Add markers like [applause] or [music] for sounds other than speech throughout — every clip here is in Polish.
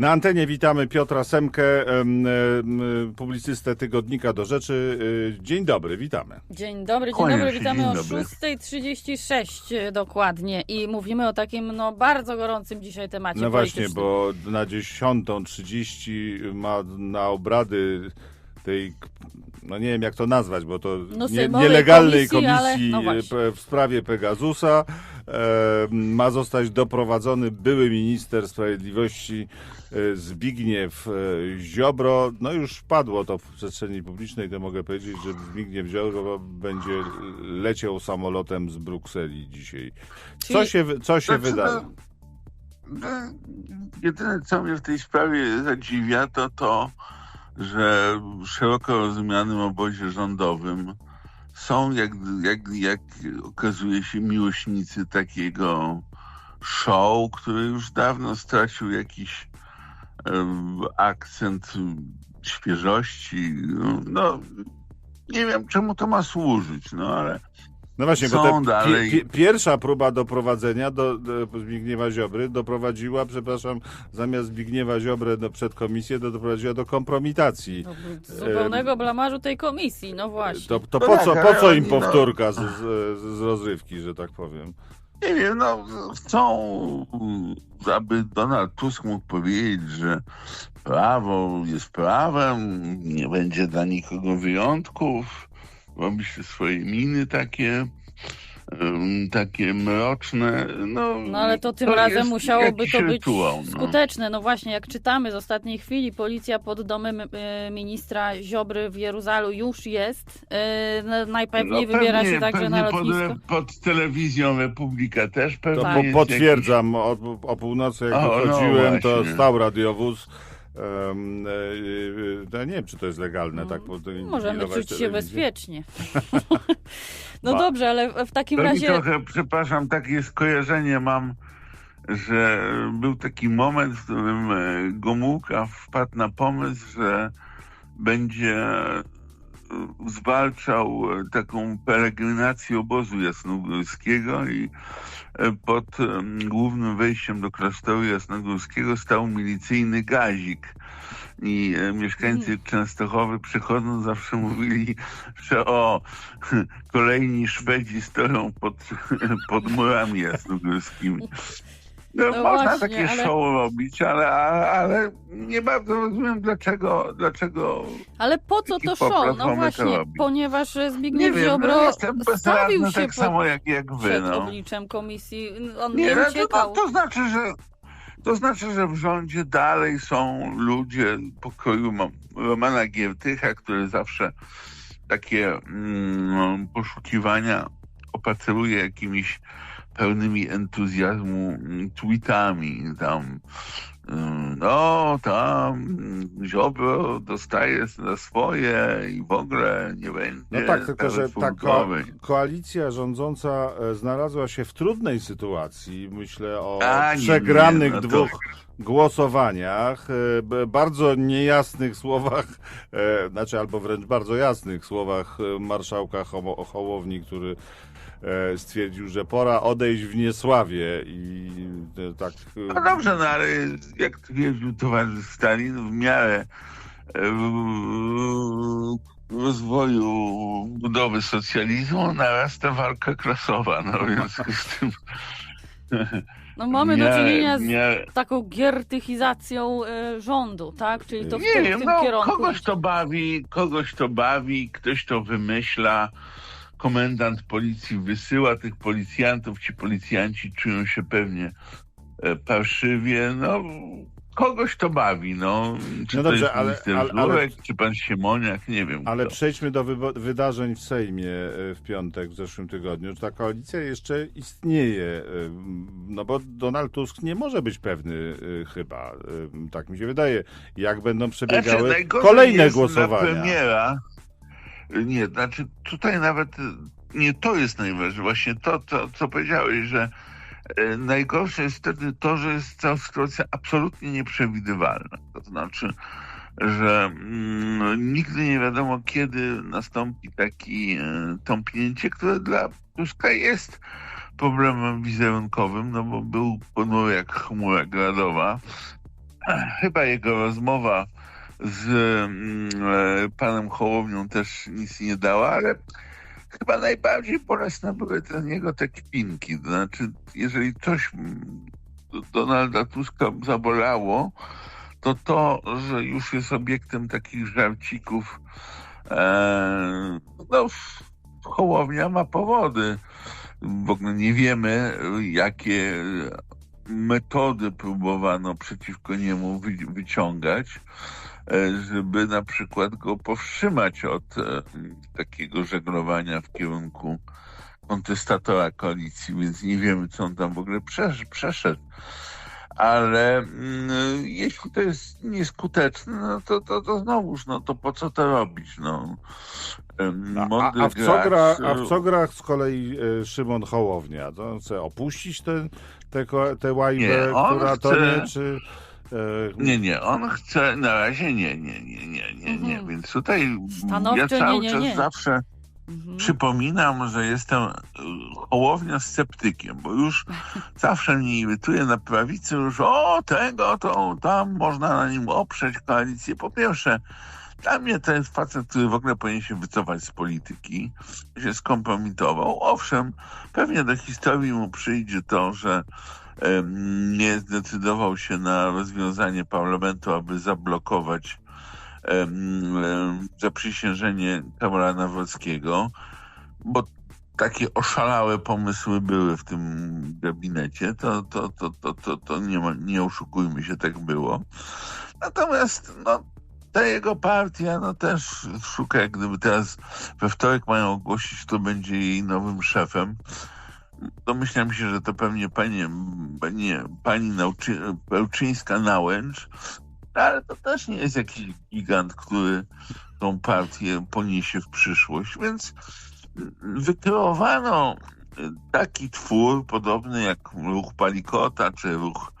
Na antenie witamy Piotra Semkę, em, em, publicystę Tygodnika do Rzeczy. Y, Dzień dobry, witamy. Dzień dobry, dzień dobry. Witamy dzień o dobry. 6.36 dokładnie i mówimy o takim no bardzo gorącym dzisiaj temacie No właśnie, bo na 10.30 ma na obrady tej, no nie wiem jak to nazwać, bo to No, nie, nielegalnej komisji, ale- komisji no właśnie. pe- w sprawie Pegasusa e, ma zostać doprowadzony były minister sprawiedliwości e, Zbigniew e, Ziobro. No już padło to w przestrzeni publicznej, to mogę powiedzieć, że Zbigniew Ziobro będzie leciał samolotem z Brukseli dzisiaj. Co Czyli- się, wy- co się Znaczy, wydarzy? no, Jedyne, co mnie w tej sprawie zadziwia, to to, że w szeroko rozumianym obozie rządowym są, jak, jak, jak okazuje się, miłośnicy takiego show, który już dawno stracił jakiś akcent świeżości. No, no, nie wiem, czemu to ma służyć, no ale No właśnie, Są bo ta pi- pi- pierwsza próba doprowadzenia do, do Zbigniewa Ziobry doprowadziła, przepraszam, zamiast Zbigniewa Ziobry do, przed komisję, to doprowadziła do kompromitacji. No, zupełnego blamażu tej komisji, no właśnie. To, to No po, tak, co, po co im no- powtórka z, z, z rozrywki, że tak powiem? Nie wiem, no chcą, aby Donald Tusk mógł powiedzieć, że prawo jest prawem, nie będzie dla nikogo wyjątków, robi się swoje miny takie, takie mroczne. No, No ale to tym to razem musiałoby jakiś to być rytuał, no. skuteczne. No właśnie, jak czytamy z ostatniej chwili, policja pod domem e, ministra Ziobry w Jeruzalu już jest. E, no, najpewniej No wybiera pewnie- się także na lotnisko. Pod, pod telewizją Republika też pewnie To po, potwierdzam, o, o północy jak O, no wychodziłem, to właśnie. stał radiowóz. Um, e, e, ja nie wiem, czy to jest legalne, tak? Bo to Możemy czuć się telewizję. bezpiecznie. [laughs] no Ba- dobrze, ale w takim To razie. trochę, przepraszam, takie skojarzenie mam, że był taki moment, w którym Gomułka wpadł na pomysł, że będzie zwalczał taką peregrinację obozu jasnogórskiego i pod em, głównym wejściem do klasztoru jasnogórskiego stał milicyjny gazik. I e, mieszkańcy Częstochowy przychodząc zawsze mówili, że o, kolejni Szwedzi stoją pod, [laughs] pod murami jasnogórskimi. [laughs] No, No można właśnie, takie ale- show robić, ale, ale, nie bardzo rozumiem, dlaczego, dlaczego Ale po co to show? No właśnie, ponieważ nie Zbigniew wiem, Ziobro no, jestem stawił się tak pod, samo jak, jak wy. przed No. obliczem komisji. On Nie, nie, no, to, to znaczy, że to znaczy, że w rządzie dalej są ludzie pokroju Ma- Romana Giertycha, który zawsze takie mm, poszukiwania opatruje jakimiś pełnymi entuzjazmu mm, tweetami. Tam, mm, no, tam Ziobro dostaje za swoje i w ogóle nie będzie. No tak, tylko że ta ko koalicja rządząca e, znalazła się w trudnej sytuacji. Myślę o A, nie, przegranych nie, no to- dwóch głosowaniach, e, bardzo niejasnych słowach, e, znaczy albo wręcz bardzo jasnych słowach marszałka Hołowni, który stwierdził, że pora odejść w niesławie i e, tak... e, No dobrze, no ale jak twierdził towarzysz Stalin, w miarę e, rozwoju budowy socjalizmu narasta walka klasowa. No więc z tym No mamy do miarę- czynienia z miarę- taką giertychizacją e, rządu, tak? Czyli to w Nie tym, wiem, w tym no, kierunku. kogoś to bawi, kogoś to bawi, ktoś to wymyśla. Komendant policji wysyła tych policjantów, ci policjanci czują się pewnie e, parszywie. No, kogoś to bawi, no. Czy No to dobrze, jest ale- minister ale- ale- Żurek, czy pan Siemoniak, nie wiem. Ale kto. przejdźmy do wydarzeń w Sejmie e, w piątek, w zeszłym tygodniu. Czy ta koalicja jeszcze istnieje? E, No bo Donald Tusk nie może być pewny chyba, tak mi się wydaje, jak będą przebiegały Znaczy, kolejne głosowania. Dla premiera, nie, znaczy tutaj nawet y, nie to jest najważniejsze, właśnie to, to co powiedziałeś, że e, najgorsze jest wtedy to, że jest cała sytuacja absolutnie nieprzewidywalna. To znaczy, że mm, nigdy nie wiadomo, kiedy nastąpi takie e, tąpnięcie, które dla Tuska jest problemem wizerunkowym, no bo był ponury jak chmura gradowa chyba jego rozmowa z mm, e, panem Hołownią też nic nie dała, ale chyba najbardziej bolesne były dla niego te kpinki. To znaczy, jeżeli coś mm, Donalda Tuska zabolało, to to, że już jest obiektem takich żarcików. E, no, Hołownia ma powody. W ogóle nie wiemy, jakie metody próbowano przeciwko niemu wy, wyciągać, żeby na przykład go powstrzymać od e, takiego żeglowania w kierunku kontestatora koalicji, więc nie wiemy, co on tam w ogóle przesz przeszedł. Ale mm, jeśli to jest nieskuteczne, no to, to, to znowuż, no to po co to robić? No, Em, A, a, w co gra, a w co gra z kolei e, Szymon Hołownia? To chce opuścić tę te, te łajbę, on która to nie, czy... e, Nie, nie, on chce, na razie nie, nie, nie, nie, nie, nie. Mhm. więc tutaj Stanowczo ja cały nie, nie, czas nie. zawsze Mhm. przypominam, że jestem y, hołownia sceptykiem, bo już [laughs] zawsze mnie irytuje na prawicy już o tego, to tam można na nim oprzeć koalicję. Po pierwsze, dla mnie to jest facet, który w ogóle powinien się wycofać z polityki, się skompromitował. Owszem, pewnie do historii mu przyjdzie to, że nie zdecydował się na rozwiązanie parlamentu, aby zablokować zaprzysiężenie Karola Nawrockiego, bo takie oszalałe pomysły były w tym gabinecie, to, to, to, to, to, to nie, ma, nie oszukujmy się, tak było. Natomiast no, ta jego partia no, też szuka, jak gdyby teraz we wtorek mają ogłosić, kto będzie jej nowym szefem. Domyślam się, że to pewnie pani, nie, pani Nauczy, Pełczyńska-Nałęcz, ale to też nie jest jakiś gigant, który tą partię poniesie w przyszłość, więc wykreowano taki twór, podobny jak ruch Palikota czy ruch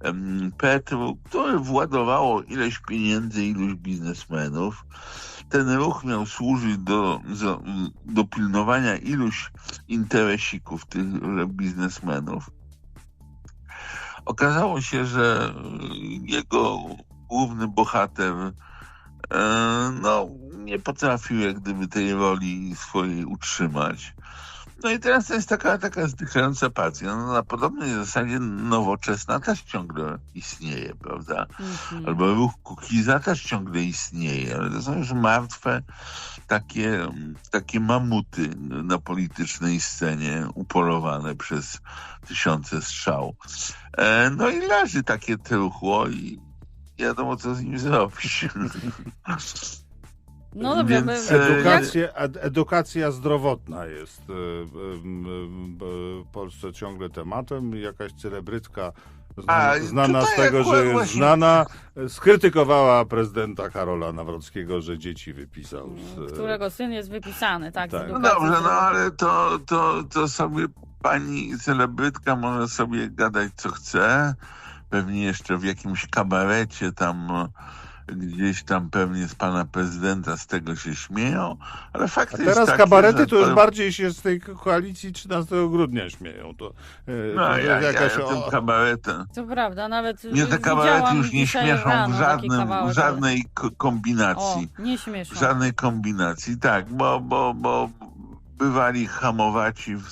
em, Petru, który władowało ileś pieniędzy, iluś biznesmenów. Ten ruch miał służyć do, do, pilnowania iluś interesików tych biznesmenów. Okazało się, że jego główny bohater e, no, nie potrafił jak gdyby tej roli swojej utrzymać. No i teraz to jest taka, taka zdychająca partia. No, na podobnej zasadzie nowoczesna też ciągle istnieje, prawda? Mhm. Albo ruch Kukiza też ciągle istnieje, ale to są już martwe takie, takie mamuty na politycznej scenie upolowane przez tysiące strzał. E, no i leży takie truchło i nie wiadomo, co z nim zrobić. [laughs] No dobrze, Więc, e, Edukacja, ed- edukacja zdrowotna jest e, em, w Polsce ciągle tematem. Jakaś celebrytka znana, z tego, że jest właśnie- znana, e, skrytykowała prezydenta Karola Nawrockiego, że dzieci wypisał z... którego syn jest wypisany, tak? z Tak. No dobrze, no ale to, to, to sobie pani celebrytka może sobie gadać co chce. Pewnie jeszcze w jakimś kabarecie tam e, gdzieś tam pewnie z pana prezydenta z tego się śmieją, ale fakt A jest teraz taki, kabarety że to już bardziej się z tej koalicji 13 grudnia śmieją. To, e, No, to ja, jakaś ja, o- tym kabaretem. To prawda, nawet Mnie te kabarety już nie śmieszą w, żadnym, w żadnej kombinacji. O, nie śmieszą. W żadnej kombinacji, tak, bo, bo, bo bywali hamowaci w...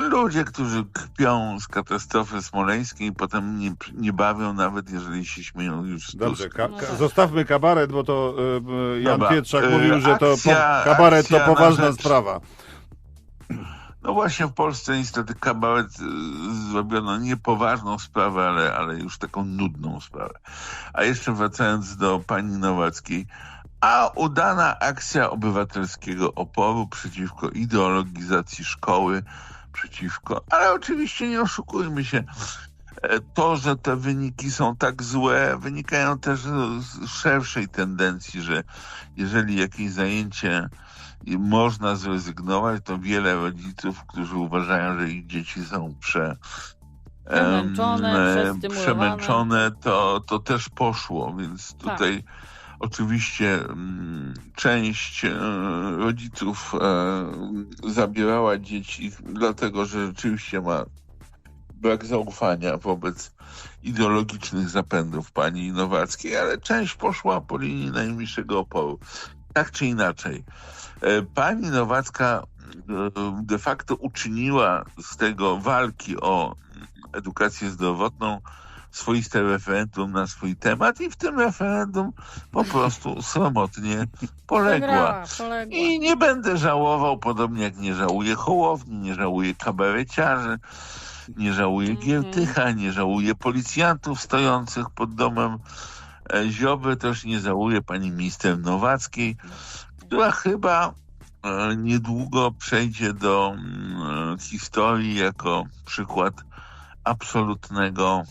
ludzie, którzy kpią z katastrofy smoleńskiej i potem nie, nie bawią nawet, jeżeli się śmieją już z Dobrze, ka- No ka- tak. zostawmy kabaret, bo to e, Jan Dobra, Pietrzak e, mówił, że to akcja- kabaret to poważna rzecz- sprawa. No właśnie w Polsce niestety kabaret zrobiono nie poważną sprawę, ale, ale już taką nudną sprawę. A jeszcze wracając do pani Nowackiej, a udana akcja obywatelskiego oporu przeciwko ideologizacji szkoły, przeciwko, ale oczywiście nie oszukujmy się, e, to, że te wyniki są tak złe, wynikają też z szerszej tendencji, że jeżeli jakieś zajęcie można zrezygnować, to wiele rodziców, którzy uważają, że ich dzieci są prze, Przemęczone, em, przestymulowane. przemęczone to, to też poszło, więc Tak. Oczywiście mm, część e, rodziców e, zabierała dzieci, dlatego że rzeczywiście ma brak zaufania wobec ideologicznych zapędów pani Nowackiej, ale część poszła po linii najmniejszego oporu. Tak czy inaczej. E, Pani Nowacka de facto uczyniła z tego walki o edukację zdrowotną swoiste referendum na swój temat i w tym referendum po [laughs] prostu sromotnie poległa. I nie będę żałował, podobnie jak nie żałuję Hołowni, nie żałuję kabareciarzy, nie żałuję Mhm. Giertycha, nie żałuję policjantów stojących pod domem e, Ziobry, też nie żałuję pani minister Nowackiej, która chyba e, niedługo przejdzie do mm, historii jako przykład absolutnego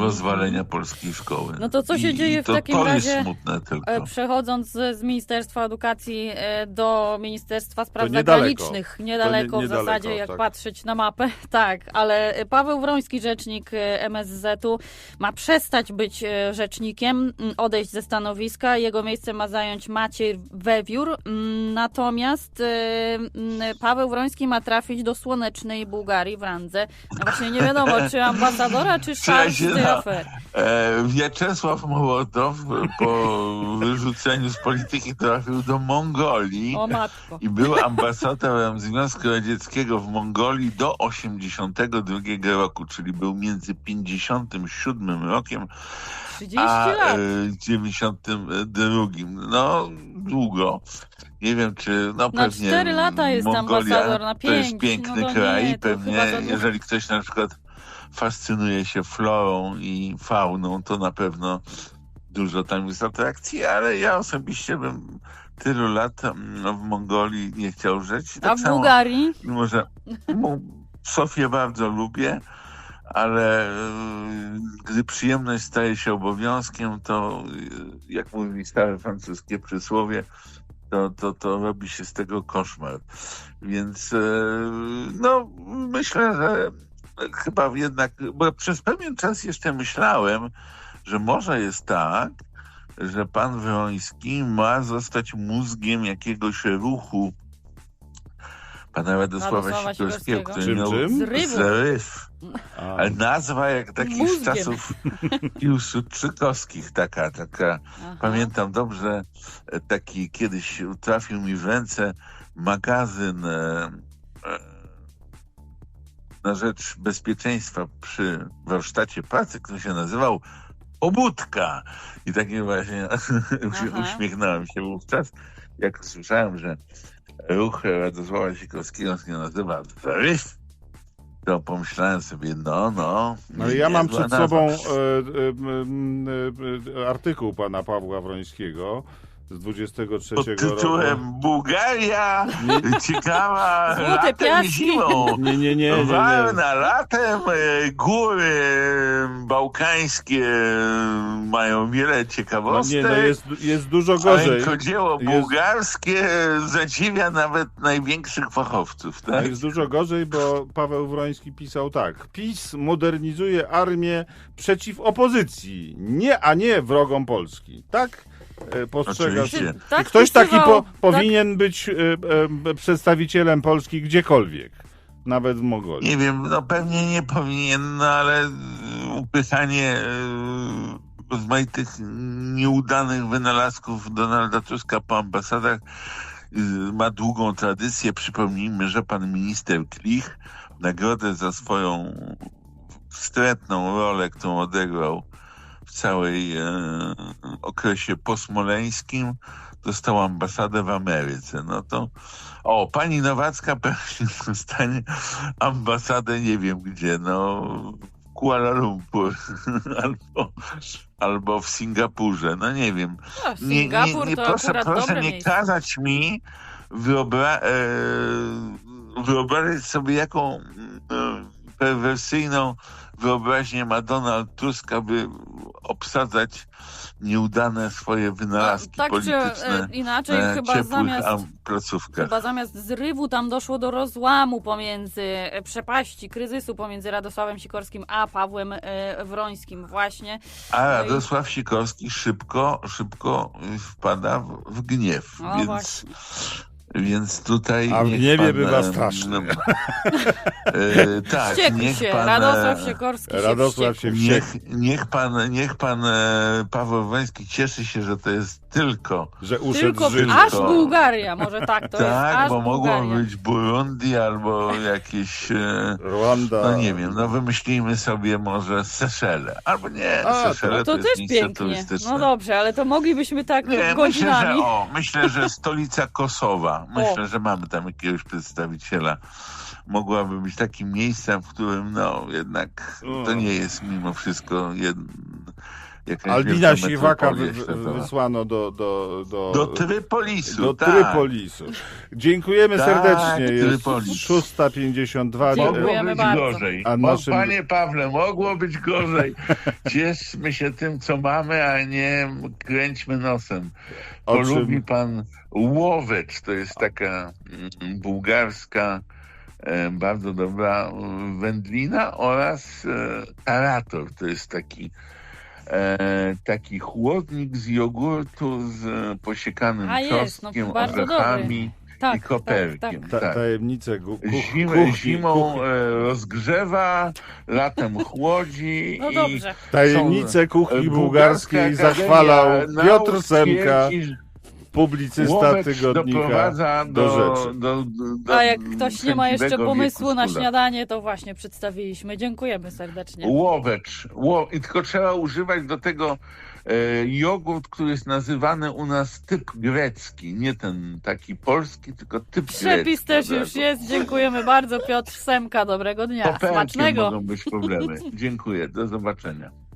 rozwalenia polskiej szkoły. No to co się I, dzieje i w to, takim to razie, jest smutne tylko. E, Przechodząc z Ministerstwa Edukacji e, do Ministerstwa Spraw niedaleko. Zagranicznych, niedaleko To nie- w niedaleko, zasadzie, jak tak. patrzeć na mapę, [laughs] tak, ale Paweł Wroński, rzecznik e, MSZ-u, ma przestać być rzecznikiem, odejść ze stanowiska, jego miejsce ma zająć Maciej Wewiór, natomiast Paweł Wroński ma trafić do słonecznej Bułgarii w randze. No właśnie nie wiadomo, czy [laughs] ambasadora, czy szarż afery. E, Wiaczesław Mołotow po wyrzuceniu z polityki trafił do Mongolii i był ambasadorem Związku Radzieckiego w Mongolii do 82 roku, czyli był między 57 rokiem 30 a lat. e, 92. No, długo. Nie wiem, czy no Na pewnie cztery lata jest Mongolia ambasador, na to jest piękny No kraj. nie, pewnie jeżeli ktoś na przykład fascynuje się florą i fauną, to na pewno dużo tam jest atrakcji, ale ja osobiście bym tylu lat mm, w Mongolii nie chciał żyć. A Tak w samo, Bułgarii? mimo że mu- Sofię bardzo lubię, ale e, gdy przyjemność staje się obowiązkiem, to e, jak mówi stare francuskie przysłowie, to, to, to robi się z tego koszmar. Więc e, no myślę, że chyba jednak, bo przez pewien czas jeszcze myślałem, że może jest tak, że pan Wroński ma zostać mózgiem jakiegoś ruchu pana Radosława Radosława Sikorskiego, który Czym, miał czym? Zryw. A, Ale nazwa jak takich z Mózgiem. czasów [laughs] Piłsudczykowskich, taka, taka. Aha. Pamiętam dobrze, e, taki kiedyś trafił mi w ręce magazyn e, e, na rzecz bezpieczeństwa przy warsztacie pracy, który się nazywał Obudka. I takie właśnie [laughs] Aha. uśmiechnąłem się wówczas, jak słyszałem, że ruch Radosława Sikorskiego się nazywa Zryw. To pomyślałem sobie, no, no. No ale ja mam przed sobą e, e, e, e, artykuł pana Pawła Wrońskiego z 23 Pod roku. tytułem Bułgaria, ciekawa Złote latem zimą. Nie, nie, nie, nie, nie. Warna latem, e, góry bałkańskie e, mają wiele No ciekawostek. nie, no jest, jest dużo a gorzej. Rękodzieło Jest- bułgarskie zadziwia nawet największych fachowców. Tak? Jest dużo gorzej, bo Paweł Wroński pisał tak. PiS modernizuje armię przeciw opozycji, nie, a nie wrogom Polski. Tak e, postrzega. Oczywiście. Tak Ktoś taki po, powinien być e, e, przedstawicielem Polski gdziekolwiek, nawet w Mongolii. Nie wiem, no pewnie nie powinien, no ale upychanie y, rozmaitych nieudanych wynalazków Donalda Tuska po ambasadach ma długą tradycję. Przypomnijmy, że pan minister Klich nagrodę za swoją wstrętną rolę, którą odegrał w całej e, okresie posmoleńskim, dostał ambasadę w Ameryce. No to o, pani Nowacka [laughs] pewnie dostanie ambasadę nie wiem gdzie, no w Kuala Lumpur [laughs] albo, albo w Singapurze, no nie wiem. A, Nie, nie, proszę, proszę nie miejsce. kazać mi wyobra- e, wyobrazić sobie jaką e, perwersyjną wyobraźnię ma Donald Tusk, aby obsadzać nieudane swoje wynalazki tak czy polityczne e, inaczej, na chyba zamiast, am- placówkach. chyba zamiast zrywu tam doszło do rozłamu pomiędzy, e, przepaści, kryzysu pomiędzy Radosławem Sikorskim a Pawłem e, Wrońskim właśnie. A No i- Radosław Sikorski szybko, szybko wpada w, w gniew, No więc właśnie. Więc tutaj. A w niech niebie pan, bywa e, strasznie. no, [laughs] e, tak, Wściekł niech się, pan. Radosław e, Sikorski Radosław się się Niech, niech pan, niech pan e, Paweł Węski cieszy się, że to jest tylko. że uszedł Tylko aż Bułgaria, może tak, to jest tak, aż bo mogło Bułgaria. być Burundi albo jakieś. E, Rwanda. no nie wiem, no wymyślimy sobie może Seszele. Albo nie, A, to- Seszele to, To jest też miejsce pięknie. turystyczne. No dobrze, ale to moglibyśmy tak Nie, myślę, godzinami. że, o, myślę, że stolica Kosowa. Myślę, że mamy tam jakiegoś przedstawiciela. Mogłaby być takim miejscem, w którym no jednak to nie jest mimo wszystko jed... Albina Siwaka wy, wysłano do, do, do, Do Trypolisu, do tak. Trypolisu. Dziękujemy Tak, serdecznie. Jest Trypolis. 6.52. Dziękuję. Mogło Dziękujemy być gorzej. A O, naszym- Panie Pawle, mogło być gorzej. [laughs] Cieszmy się tym, co mamy, a nie kręćmy nosem. O czym- Polubi pan łowecz, to jest taka mm, bułgarska, e, bardzo dobra mm, wędlina oraz e, tarator, to jest taki e, taki chłodnik z jogurtu z posiekanym A jest, no, czosnkiem, bardzo orzechami Tak, i koperkiem. tak, tak. Ta, tak. tajemnice gu, kuch, Zim, kuchni, zimą kuchni, e, rozgrzewa, latem chłodzi No i dobrze. tajemnice kuchni bułgarskiej Bułgarska zachwalał Piotr Semka, twierdzi, publicysta Łowecz tygodnika doprowadza do, do, rzeczy. do, do, A jak ktoś nie ma jeszcze pomysłu na śniadanie, to właśnie przedstawiliśmy. Dziękujemy serdecznie. Łowecz. Ło, I tylko trzeba używać do tego e, jogurt, który jest nazywany u nas typ grecki. Nie ten taki polski, tylko typ Przepis grecki. też od już jest. Dziękujemy bardzo. Piotr Semka, dobrego dnia. Poperkiem Smacznego. mogą być problemy. [laughs] Dziękuję. Do zobaczenia.